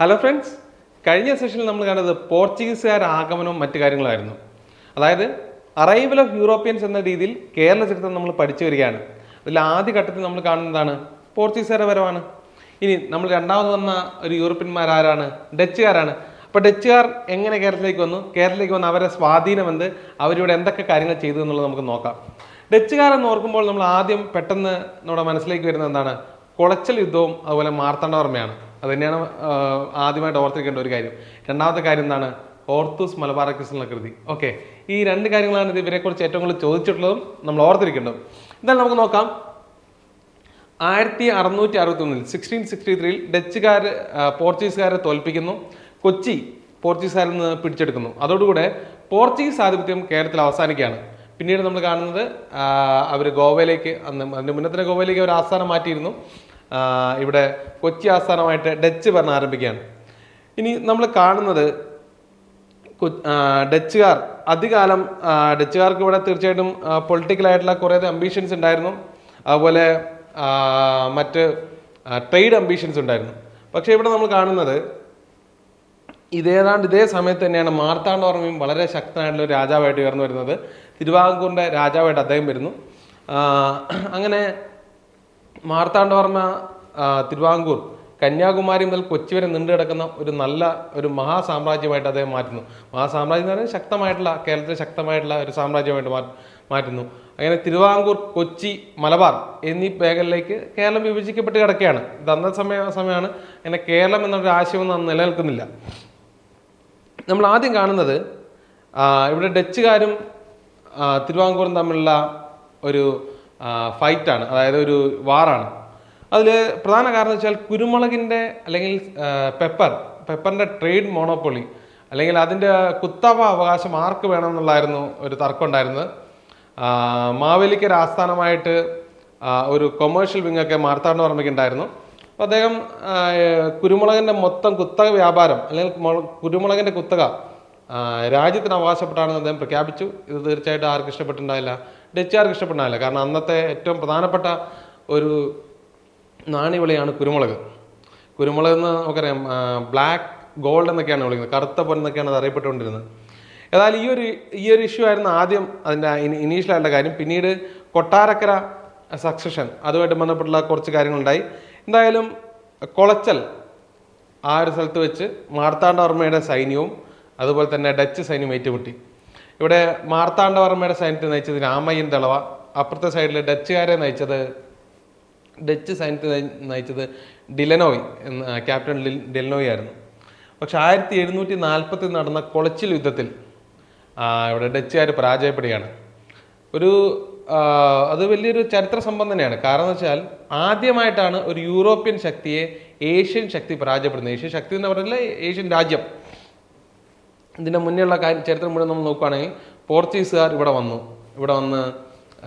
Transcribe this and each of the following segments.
Hello friends കഴിഞ്ഞ സെഷനിൽ നമ്മൾ കണ്ടത് പോർച്ചുഗീസുകാർ ആഗമനവും മറ്റു കാര്യങ്ങളായിരുന്നു. അതായത് അറൈവൽ ഓഫ് യൂറോപ്യൻസ് എന്ന രീതിയിൽ കേരള ചരിത്രം നമ്മൾ പഠിച്ചു വരികയാണ്. അതിൽ ആദ്യ ഘട്ടത്തിൽ നമ്മൾ കാണുന്നതാണ് പോർച്ചുഗീസുകാരുടെ വരവാണ്. ഇനി നമ്മൾ രണ്ടാമത് വന്ന ഒരു യൂറോപ്യന്മാർ ആരാണ്? ഡച്ചുകാരാണ്. അപ്പോൾ ഡച്ചുകാർ എങ്ങനെ കേരളത്തിലേക്ക് വന്നു? കേരളത്തിലേക്ക് വന്ന് അവരുടെ സ്വാധീനം എന്ത്? അവരിവിടെ എന്തൊക്കെ കാര്യങ്ങൾ ചെയ്തു എന്നുള്ളത് നമുക്ക് നോക്കാം. ഡച്ചുകാരെന്ന് ഓർക്കുമ്പോൾ നമ്മൾ ആദ്യം പെട്ടെന്ന് നമ്മുടെ മനസ്സിലേക്ക് വരുന്ന എന്താണ്? കുളച്ചൽ യുദ്ധവും അതുപോലെ മാർത്താണ്ഡവർമ്മയാണ് അത് തന്നെയാണ് ആദ്യമായിട്ട് ഓർത്തിരിക്കേണ്ട ഒരു കാര്യം. രണ്ടാമത്തെ കാര്യം എന്താണ്? ഓർത്തൂസ് മലബാർ കൃഷ്ണ കൃതി. ഓക്കെ. ഈ രണ്ട് കാര്യങ്ങളാണ് ഇത് ഇവരെക്കുറിച്ച് ഏറ്റവും കൂടുതൽ ചോദിച്ചിട്ടുള്ളതും നമ്മൾ ഓർത്തിരിക്കേണ്ടതും. എന്തായാലും നമുക്ക് നോക്കാം. ആയിരത്തി അറുന്നൂറ്റി അറുപത്തി ഒന്നിൽ സിക്സ്റ്റീൻ സിക്സ്റ്റി ത്രീയിൽ ഡച്ചുകാർ പോർച്ചുഗീസുകാരെ തോൽപ്പിക്കുന്നു. കൊച്ചി പോർച്ചുഗീസുകാരിൽ നിന്ന് പിടിച്ചെടുക്കുന്നു. അതോടുകൂടെ പോർച്ചുഗീസ് ആധിപത്യം കേരളത്തിൽ അവസാനിക്കുകയാണ്. പിന്നീട് നമ്മൾ കാണുന്നത് അവർ ഗോവയിലേക്ക് അന്ന് അതിന് മുന്നത്തെ ഗോവയിലേക്ക് അവർ ആസ്ഥാനം മാറ്റിയിരുന്നു. ഇവിടെ കൊച്ചി ആസ്ഥാനമായിട്ട് ഡച്ച് ഭരണം ആരംഭിക്കുകയാണ്. ഇനി നമ്മൾ കാണുന്നത് ഡച്ചുകാർ. അധികാലം ഡച്ചുകാർക്ക് ഇവിടെ തീർച്ചയായിട്ടും പൊളിറ്റിക്കൽ ആയിട്ടുള്ള കുറേ അംബീഷൻസ് ഉണ്ടായിരുന്നു. അതുപോലെ മറ്റ് ട്രേഡ് അംബീഷൻസ് ഉണ്ടായിരുന്നു. പക്ഷേ ഇവിടെ നമ്മൾ കാണുന്നത് ഇതേതാണ്ട് ഇതേ സമയത്ത് തന്നെയാണ് മാർത്താണ്ഡവർമ്മയും വളരെ ശക്തനായിട്ടുള്ള ഒരു രാജാവായിട്ട് ഉയർന്നു വരുന്നത്. തിരുവിതാംകൂറിന്റെ രാജാവായിട്ട് അദ്ദേഹം വരുന്നു. അങ്ങനെ മാർത്താണ്ഡവർമ്മ തിരുവാങ്കൂർ കന്യാകുമാരി മുതൽ കൊച്ചി വരെ നീണ്ടു കിടക്കുന്ന ഒരു നല്ല ഒരു മഹാസാമ്രാജ്യമായിട്ട് അദ്ദേഹം മാറ്റുന്നു. മഹാസാമ്രാജ്യം എന്ന് പറഞ്ഞാൽ ശക്തമായിട്ടുള്ള കേരളത്തിലെ ശക്തമായിട്ടുള്ള ഒരു സാമ്രാജ്യമായിട്ട് മാറ്റി മാറ്റുന്നു. അങ്ങനെ തിരുവാങ്കൂർ കൊച്ചി മലബാർ എന്നീ മേഖലയിലേക്ക് കേരളം വിഭജിക്കപ്പെട്ട് കിടക്കുകയാണ്. ഇത് അന്നത്തെ സമയ സമയമാണ്. അങ്ങനെ കേരളം എന്നൊരു ആശയമൊന്നും അന്ന് നിലനിൽക്കുന്നില്ല. നമ്മൾ ആദ്യം കാണുന്നത് ഇവിടെ ഡച്ചുകാരും തിരുവാങ്കൂറും തമ്മിലുള്ള ഒരു ഫൈറ്റാണ്. അതായത് ഒരു വാറാണ്. അതിൽ പ്രധാന കാരണം വെച്ചാൽ കുരുമുളകിന്റെ അല്ലെങ്കിൽ പെപ്പർ പെപ്പറിന്റെ ട്രേഡ് മോണോപ്പൊളി അല്ലെങ്കിൽ അതിന്റെ കുത്തവ അവകാശം ആർക്ക് വേണമെന്നുള്ളായിരുന്നു ഒരു തർക്കം ഉണ്ടായിരുന്നത്. മാവേലിക്കൊരു ആസ്ഥാനമായിട്ട് ഒരു കൊമേഴ്ഷ്യൽ വിങ്ങൊക്കെ മാർത്താണ്ഡവർമ്മയ്ക്ക് ഉണ്ടായിരുന്നു. അപ്പോൾ അദ്ദേഹം കുരുമുളകിന്റെ മൊത്തം കുത്തക വ്യാപാരം അല്ലെങ്കിൽ മുള- കുരുമുളകിന്റെ കുത്തക രാജ്യത്തിന് അവകാശപ്പെട്ടാണെന്ന് അദ്ദേഹം പ്രഖ്യാപിച്ചു. ഇത് തീർച്ചയായിട്ടും ആർക്കും ഇഷ്ടപ്പെട്ടിട്ടുണ്ടായില്ല? ഡച്ചുകാർക്ക് ഇഷ്ടപ്പെട്ടില്ല കാരണം അന്നത്തെ ഏറ്റവും പ്രധാനപ്പെട്ട ഒരു നാണ്യവിളയാണ് കുരുമുളക്. കുരുമുളക് എന്ന് നമുക്കറിയാം ബ്ലാക്ക് ഗോൾഡ് എന്നൊക്കെയാണ് വിളിക്കുന്നത് കറുത്ത പൊൻ എന്നൊക്കെയാണ് അത് അറിയപ്പെട്ടുകൊണ്ടിരുന്നത്. ഏതായാലും ഈ ഒരു ഈ ഒരു ഇഷ്യൂ ആയിരുന്നു ആദ്യം അതിന്റെ ഇനീഷ്യലായിട്ടുള്ള കാര്യം. പിന്നീട് കൊട്ടാരക്കര സക്സഷൻ അതുമായിട്ട് ബന്ധപ്പെട്ടുള്ള കുറച്ച് കാര്യങ്ങളുണ്ടായി. എന്തായാലും കൊളച്ചൽ ആ ഒരു സ്ഥലത്ത് വെച്ച് മാർത്താണ്ഡവർമ്മയുടെ സൈന്യവും അതുപോലെ തന്നെ ഡച്ച് സൈന്യം ഏറ്റുമുട്ടി. ഇവിടെ മാർത്താണ്ഡവർമ്മയുടെ സൈന്യത്തെ നയിച്ചത് രാമയ്യൻ തളവ അപ്പുറത്തെ സൈഡിൽ ഡച്ചുകാരെ നയിച്ചത് ഡച്ച് സൈന്യത്തെ നയി- നയിച്ചത് ഡിലനോയ് എന്ന ക്യാപ്റ്റൻ ഡിൽ ഡിലനോയ് ആയിരുന്നു. പക്ഷെ ആയിരത്തി എഴുന്നൂറ്റി നാൽപ്പത്തിൽ നടന്ന കൊളച്ചിൽ യുദ്ധത്തിൽ ഇവിടെ ഡച്ചുകാർ പരാജയപ്പെടുകയാണ്. ഒരു അത് വലിയൊരു ചരിത്ര സംഭവം തന്നെയാണ്. കാരണം വെച്ചാൽ ആദ്യമായിട്ടാണ് ഒരു യൂറോപ്യൻ ശക്തിയെ ഏഷ്യൻ ശക്തി പരാജയപ്പെടുന്നത്. ഏഷ്യൻ ശക്തി എന്ന് പറഞ്ഞാൽ ഏഷ്യൻ രാജ്യം. ഇതിന്റെ മുന്നേയുള്ള കാര്യം ചരിത്രം മുഴുവൻ നമ്മൾ നോക്കുകയാണെങ്കിൽ പോർച്ചുഗീസുകാർ ഇവിടെ വന്നു. ഇവിടെ വന്ന്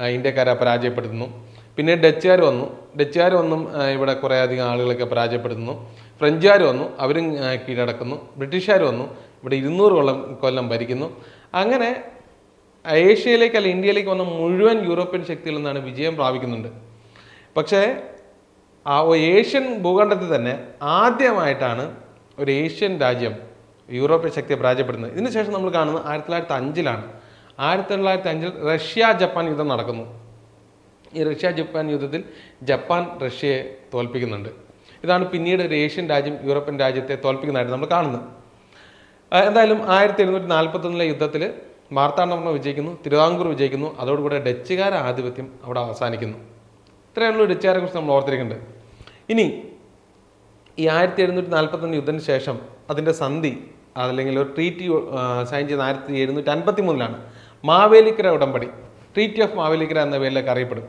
ഇന്ത്യക്കാരെ പരാജയപ്പെടുത്തുന്നു. പിന്നെ ഡച്ചുകാർ വന്നു. ഡച്ചുകാർ വന്നും ഇവിടെ കുറേ അധികം ആളുകളൊക്കെ പരാജയപ്പെടുത്തുന്നു. ഫ്രഞ്ചുകാർ വന്നു. അവരും കീഴടക്കുന്നു. ബ്രിട്ടീഷുകാർ വന്നു. ഇവിടെ ഇരുന്നൂറ് കൊല്ലം കൊല്ലം ഭരിക്കുന്നു. അങ്ങനെ ഏഷ്യയിലേക്ക് അല്ല ഇന്ത്യയിലേക്ക് വന്ന മുഴുവൻ യൂറോപ്യൻ ശക്തികളിൽ നിന്നാണ് വിജയം പ്രാപിക്കുന്നുണ്ട്. പക്ഷേ ആ ഏഷ്യൻ ഭൂഖണ്ഡത്തിൽ തന്നെ ആദ്യമായിട്ടാണ് ഒരു ഏഷ്യൻ രാജ്യം യൂറോപ്യൻ ശക്തിയെ പരാജയപ്പെടുന്നത്. ഇതിനുശേഷം നമ്മൾ കാണുന്നത് ആയിരത്തി തൊള്ളായിരത്തി അഞ്ചിലാണ് ആയിരത്തി തൊള്ളായിരത്തി അഞ്ചിൽ റഷ്യ ജപ്പാൻ യുദ്ധം നടക്കുന്നു. ഈ റഷ്യ ജപ്പാൻ യുദ്ധത്തിൽ ജപ്പാൻ റഷ്യയെ തോൽപ്പിക്കുന്നുണ്ട്. ഇതാണ് പിന്നീട് ഒരു ഏഷ്യൻ രാജ്യം യൂറോപ്യൻ രാജ്യത്തെ തോൽപ്പിക്കുന്നതായിട്ട് നമ്മൾ കാണുന്നത്. എന്തായാലും ആയിരത്തി എഴുന്നൂറ്റി നാൽപ്പത്തൊന്നിലെ യുദ്ധത്തിൽ മാർത്താണ്ഡവർമ്മ വിജയിക്കുന്നു തിരുവിതാംകൂർ വിജയിക്കുന്നു അതോടുകൂടെ ഡച്ചുകാര ആധിപത്യം അവിടെ അവസാനിക്കുന്നു. ഇത്രയുള്ള ഡച്ചുകാരെ കുറിച്ച് നമ്മൾ ഓർത്തിരിക്കേണ്ടത്. ഇനി ഈ ആയിരത്തി എഴുന്നൂറ്റി നാൽപ്പത്തൊന്ന് യുദ്ധത്തിന് ശേഷം അതിന്റെ സന്ധി അതല്ലെങ്കിൽ ഒരു ട്രീറ്റി സൈൻ ചെയ്ത ആയിരത്തി എഴുന്നൂറ്റി അൻപത്തി മൂന്നിലാണ് മാവേലിക്കര ഉടമ്പടി ട്രീറ്റി ഓഫ് മാവേലിക്കര എന്ന പേരിലൊക്കെ അറിയപ്പെടും.